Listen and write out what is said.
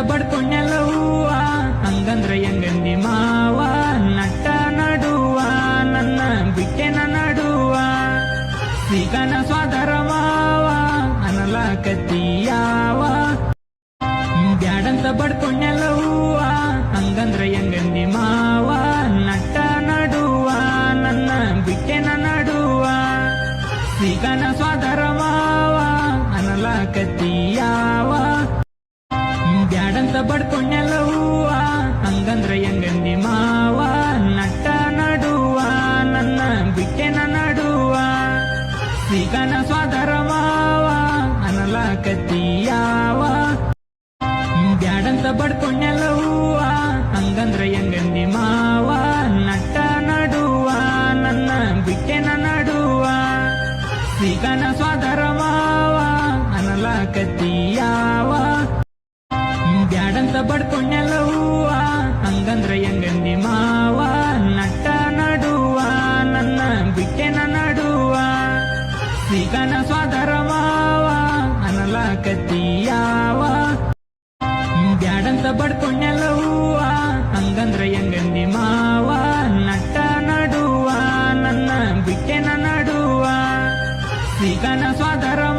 ಬಡ್ಕೊಂಡೆಲ್ಲವ್ವ. ಹಂಗಂದ್ರೆ ಹೆಂಗಂದಿ ಮಾವ, ನಟ್ಟ ನಡುವ, ನನ್ನ ಬಿಟ್ಟೆನ ನಡುವ. ಸಿಗನ ಸ್ವಾದರ ಮಾವ, ಅನಲ ಕತ್ತಿಯಾವ ಬ್ಯಾಡಂತ ಬಡ್ಕೊಂಡೆಲ್ಲವ್ವ, ಹಂಗಂದ್ರ ಹೆಂಗಂದಿ ಮಾವ, ನಟ್ಟ ನಡುವ, ನನ್ನ ಬಿಟ್ಟೆನ ನಡುವ. ಸಿಗನ ಬಡ್ಕೊಂಡೆಲ್ಲವ್ವ ಹಂಗಂದ್ರ ಹೆಂಗಂದಿ ಮಾವ, ನಟ್ಟ ನಡುವ, ನನ್ನ ಬಿಟ್ಟೆನ ನಡುವ. ಸಿಗನ ಸ್ವಾದರ ಮಾವ, ಅನಲ ಕತ್ತಿಯಾವ ಬ್ಯಾಡಂತ ಬಡ್ಕೊಂಡೆಲ್ಲವ್ವ ಹಂಗಂದ್ರ ಹೆಂಗಂದಿ ಮಾವ, ನಟ್ಟ ನಡುವ, ನನ್ನ ಬಿಟ್ಟೆನ ನಡುವ. ಸಿಗನ ಸ್ವಾದರ ಮಾವ, ಅನಲ ಕತ್ತಿಯಾವ ಅಂತ ಬಡ್ಕೊಂಡೆಲ್ಲವ್ವ. ಹಂಗಂದ್ರೆ ಹೆಂಗಂದಿ ಮಾವ, ನಟ್ಟ ನಡುವ, ನನ್ನ ಬಿಟ್ಟೆನ ನಡುವ. ಸಿಗನ ಸ್ವಾದರ ಮಾವ ಅನಲ ಕತ್ತಿಯಾವ ಬ್ಯಾಡಂತ ಬಡ್ಕೊಂಡೆಲ್ಲವ್ವ. ಹಂಗಂದ್ರೆ ಹೆಂಗಂದಿ ಮಾವ, ನಟ್ಟ ನಡುವ, ನನ್ನ ಬಿಟ್ಟೆನ ನಡುವ. ಸಿಗನ ಸ್ವಾದರ